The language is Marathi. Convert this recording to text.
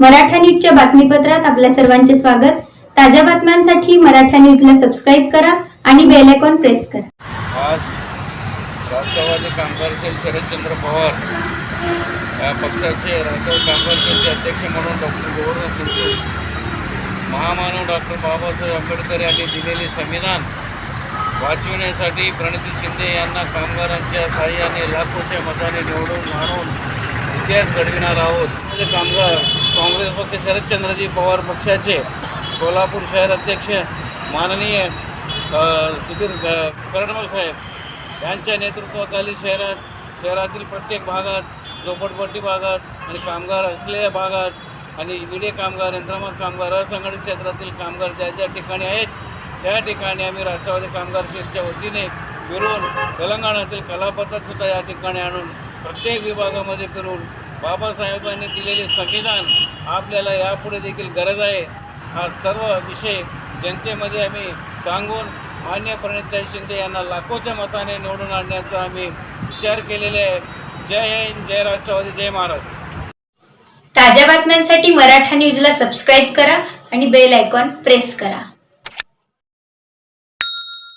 मराठा न्यूजच्या बातमीपत्रात आपल्या सर्वांचे स्वागत. ताज्या बातम्यांसाठी मराठा न्यूजला सबस्क्राईब करा आणि बेल आयकॉन प्रेस करा. आज राष्ट्रवादी कामगार सेल शरदचंद्र पवार या पक्षाचे राष्ट्रवादी कामगार सेलचे अध्यक्ष म्हणून डॉक्टर गोवर्धन शिंदे महामानव डॉक्टर बाबासाहेब आंबेडकर यांनी दिलेले संविधान वाचविण्यासाठी प्रणिती शिंदे यांना कामगारांच्या सहाय्याने लाखोच्या मताने निवडून मानून इतिहास घडविणार आहोत. म्हणजे कामगार काँग्रेस पक्ष शरदचंद्रजी पवार पक्षाचे सोलापूर शहर अध्यक्ष माननीय सुधीर ग- कर्णमल साहेब. यांच्या नेतृत्वाखाली शहरात शहरातील प्रत्येक भागात झोपडपट्टी भागात आणि कामगार असलेल्या भागात आणि विडे कामगार यंत्रमाग कामगार असंघटित क्षेत्रातील कामगार ज्या ज्या ठिकाणी आहेत त्या ठिकाणी आम्ही राष्ट्रवादी कामगार सेलच्या वतीने फिरून तेलंगणातील कलापथकसुद्धा या ठिकाणी आणून प्रत्येक विभागामध्ये फिरून बाबासाहेबांनी दिलेले संविधान आपल्याला यापुढे देखील गरज आहे. हा सर्व विषय जनतेमध्ये आम्ही सांगून मान्य प्रणितताई शिंदे यांना लाखोच्या मताने निवडून आणण्याचा आम्ही विचार केलेले आहे. जय हिंद जय राष्ट्रवादी जय महाराष्ट्र. ताज्या बातम्यांसाठी मराठा न्यूजला सबस्क्राईब करा आणि बेल आयकॉन प्रेस करा.